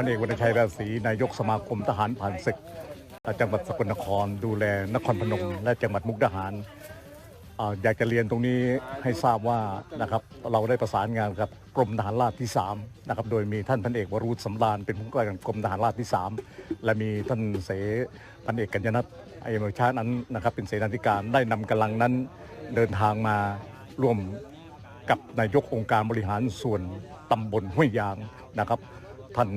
พันเอกวรรณชัยราศีนายกสมาคมทหารผ่านศึก จังหวัดสกลนคร ดูแลนครพนม และจังหวัดมุกดาหารอยากจะเรียนตรงนี้ให้ทราบว่านะครับเราได้ประสานงานกับกรมทหารราบที่3นะครับโดยมีท่านพันเอกวรุษสำราญเป็นผู้การกรมทหารราบที่ 3 และมีท่านเสพันเอกกัญญนัทไอเมชานั้นนะครับเป็นเสนาธิการได้นำกำลังนั้นเดินทางมาร่วมกับนายกองค์การบริหารส่วนตำบลห้วยยางนะครับท่าน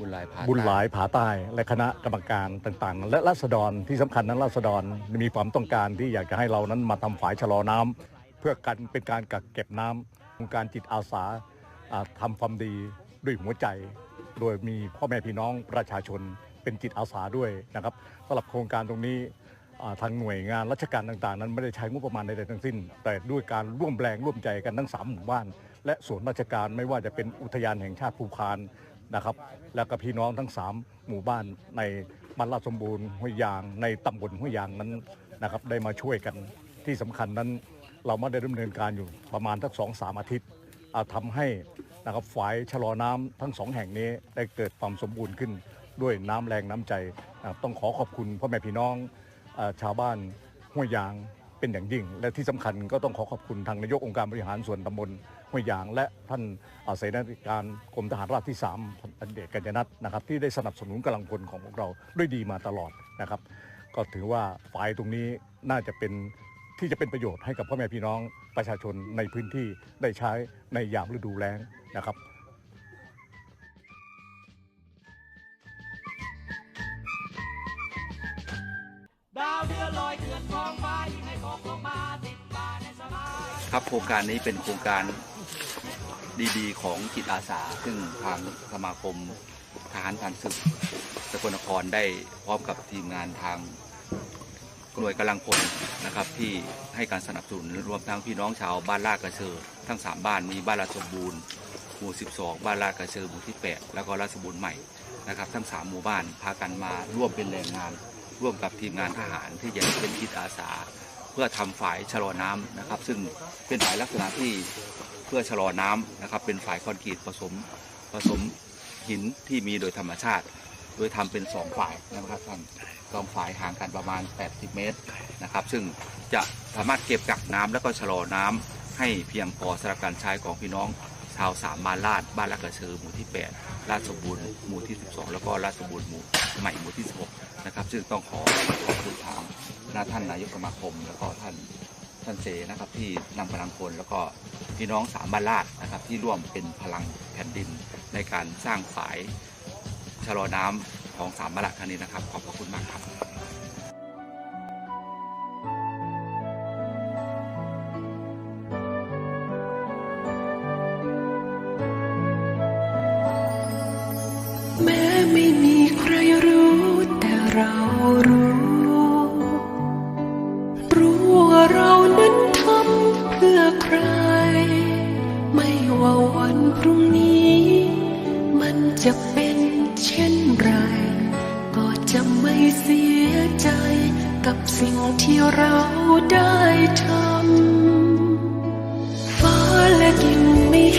บุญหลายผาบุญหลายผาใต้และคณะกรรมการต่างๆ และราษฎรที่สำคัญนั้นราษฎรมีความต้องการที่อยากจะให้เรานั้นมาทำฝายชะลอน้ำเพื่อกันเป็นการกักเก็บน้ำองค์การจิตอาสาอ่าทำความดีด้วยหัวใจ โดยมีพ่อแม่พี่น้องประชาชนเป็นจิตอาสาด้วยนะครับสำหรับโครงการตรงนี้ทางหน่วยงานราชการต่างๆ นั้นไม่ได้ใช้งบประมาณใดๆทั้งสิ้น แต่ด้วยการร่วมแรงร่วมใจกันทั้งสามหมู่บ้าน และส่วนราชการไม่ว่าจะเป็นอุทยานแห่งชาติภูพาน นะครับ แล้วก็พี่น้องทั้งสามหมู่บ้านในบ้านลาดสมบูรณ์ห้วยยางในตำบลห้วยยางนั้นนะครับ ได้มาช่วยกันที่สำคัญนั้น เราไม่ได้ดำเนินการอยู่ประมาณทั้งสองสามอาทิตย์อ่าทำให้นะครับฝายชะลอน้ำทั้งสองแห่งนี้ได้เกิดความสมบูรณ์ขึ้นด้วยน้ำแรงน้ำใจต้องขอขอบคุณพ่อแม่พี่น้องชาวบ้านห้วยยางเป็นอย่างยิ่ง และที่สำคัญก็ต้องขอขอบคุณทางนายกองค์การบริหารส่วนตำบล ห้วยยาง และท่านเอ่อเสนาธิการกรมทหารราบที่3พันเอกกัญญนัทนะครับที่ได้สนับสนุนกำลังพลของพวกเราด้วยดีมาตลอดนะครับ ก็ถือว่าฝ่ายตรงนี้น่าจะเป็นที่จะเป็นประโยชน์ให้กับพ่อแม่พี่น้องประชาชนในพื้นที่ได้ใช้ในยามฤดูแล้งนะครับดาวเดือนลอยเกลื่อนท้องฟ้ายิ่งให้ตกลงมาติดตาในสบายครับโครงการนี้เป็นโครงการ ดีๆ ของจิตอาสา ซึ่งทางสมาคมทหารผ่านศึกสกลนครได้พร้อมกับทีมงานทางหน่วยกำลังพลนะครับที่ให้การสนับสนุนรวมทั้งพี่น้องชาวบ้านลาดกระเชอทั้ง 3 บ้านมีบ้านลาดสมบูรณ์หมู่ 12 บ้านลาดกระเชอหมู่ที่ 8 แล้วก็ลาดสมบูรณ์ใหม่นะครับทั้ง 3 หมู่บ้านพากันมาร่วมเป็นแรงงาน ร่วมกับทีมงานทหารที่จะเป็นจิตอาสา เพื่อทำฝายชะลอน้ำนะครับ ซึ่งเป็นฝายลักษณะที่ เพื่อชะลอน้ำนะครับ เป็นฝายคอนกรีตผสมผสมหินที่มีโดยธรรมชาติ โดยทำเป็นสองฝายนะครับท่านสองฝายห่างกันประมาณ 80 เมตรนะครับ ซึ่งจะสามารถเก็บกักน้ำแล้วก็ชะลอน้ำให้เพียงพอสำหรับการใช้ของพี่น้องชาวสามบ้านลาดบ้านละกระเชือหมู่ที่8ลาดสมบูรณ์หมู่ที่ 12 แล้วก็ลาดสมบูรณ์หมู่ใหม่หมู่ที่ 16 นะครับ ซึ่งต้องขอขอบคุณทางท่านนายกสมาคม แล้วก็ท่านท่านเสนะครับที่นำกำลังพลแล้วก็ พี่น้องสามบ้านลาดนะครับ ที่ร่วมเป็นพลังแผ่นดินในการสร้างฝายชะลอน้ำของสามบ้านลาดครั้งนี้นะครับ ขอบพระคุณมากครับ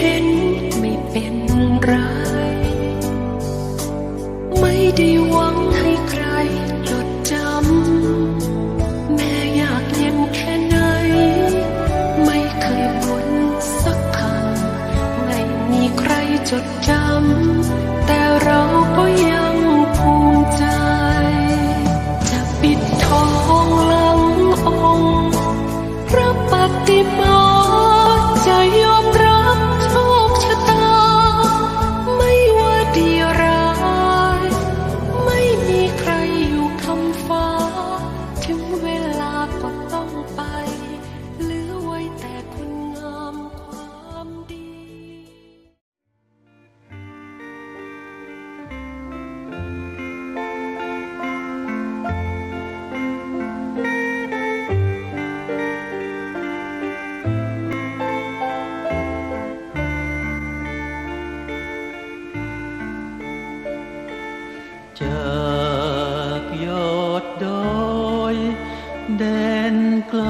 ห็นไม่เป็นไร ไม่ได้หวังให้ใครจดจำ แม้อยากเย็นแค่ไหน ไม่เคยบ่นสักคำ ไม่มีใครจดจำ แต่เราก็ยังภูมิใจ จะปิดทองหลังอจา นไกล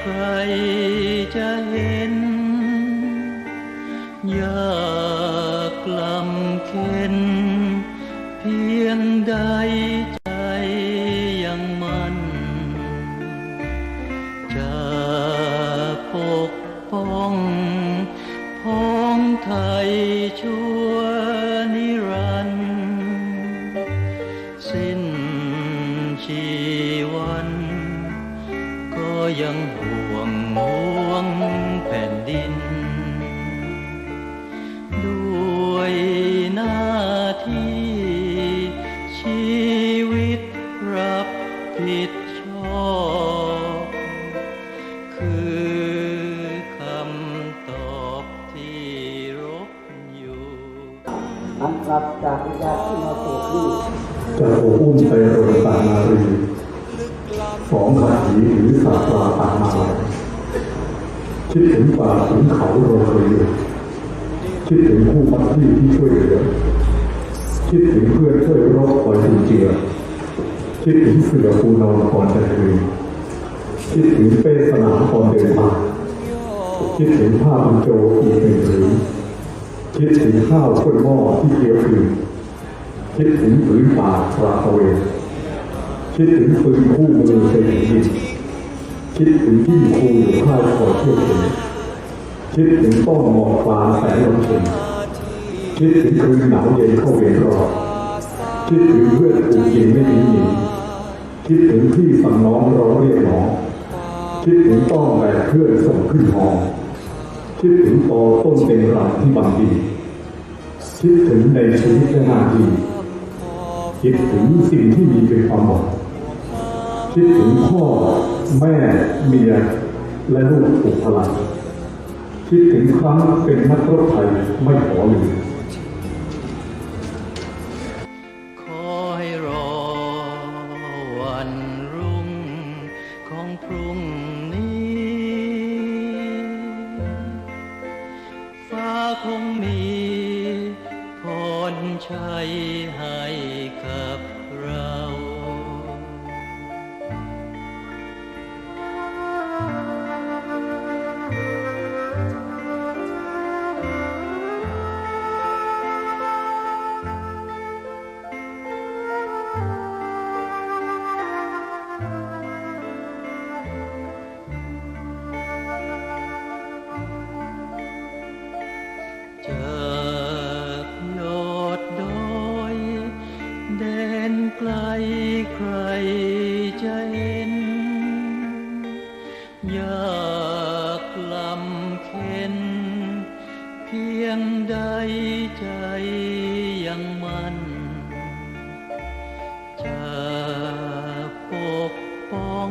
ใครจะเห็นอยากลำเค็นเพียงใด ยังห่วงห่วงแผ่นดิน ด้วยหน้าที่ ชีวิตรับผิดชอบ คือคำตอบที่รบอยู่อันกลับจากวิญญาณที่มาสู่ที่จะโอบอุ้มไปโรยตานารี สองขันถีหรือสาตราตามาลัยคิดถึงป่าถึงเขาโรยเรือคิดถึงผู้พัดที่ที่ช่วยเหลือคิดถึงเพื่อนช่วยรบคอยจุนเจือคิดถึงเสือปูนอนก่อนจะคืนคิดถึงเป้สนามก่อนเดินทางคิดถึงผ้าบุญโจอีกหนึ่งผืนคิดถึงข้าวถ้วยหม้อที่เคี้ยวคืนคิดถึงผืนป่าปลาตะเวน คิดถึงปืนคู่มือเคยเห็นดินคิดถึงที่ครูหรือค่ายคอเที่ยวเข็นคิดถึงต้นหมอกฟ้าแสนลมเข็นคิดถึงคืนหนาวเย็นเข้าเวรรอคิดถึงเพื่อนผูกยิงไม่หนีหนีคิดถึงพี่สั่งน้องร้องเรียกหมอคิดถึงต้องแบกเพื่อนส่งขึ้นหอคิดถึงตอต้นเป็นรังที่บังดีคิดถึงในชีวิตและนาทีคิดถึงสิ่งที่มีเป็นความหวัง คิดถึงพ่อแม่เมียและลูกถูกพลังคิดถึงครั้งเป็นนักรบไทยไม่ขอลืมขอให้รอวันรุ่งของพรุ่งนี้ ฟ้าคงมีพรชัยให้กับเรา จะปกป้อง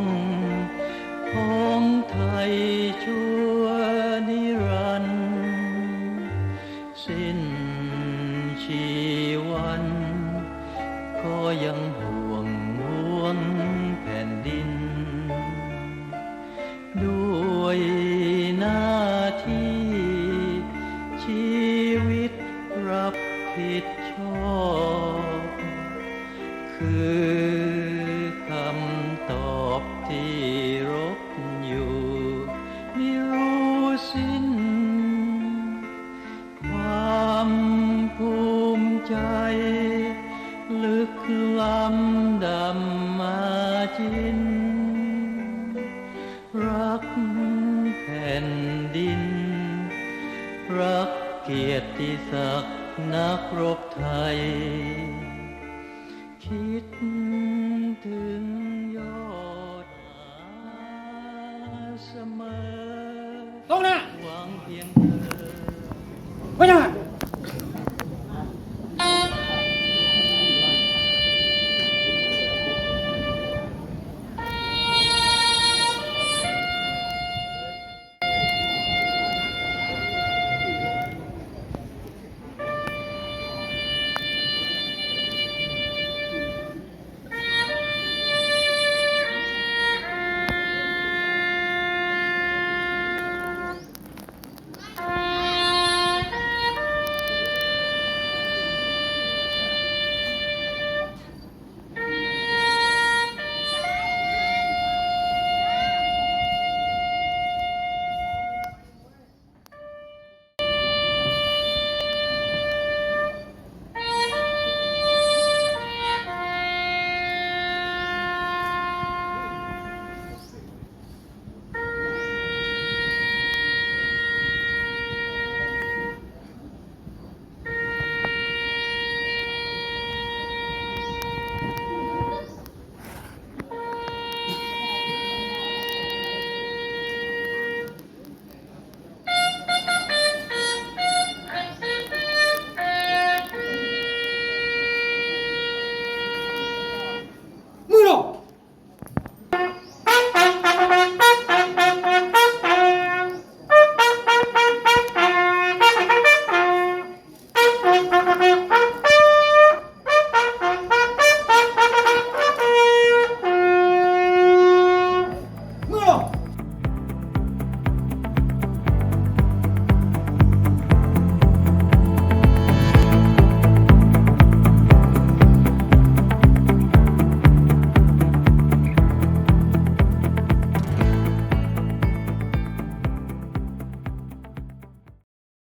ติศักดิ์นักรบไทย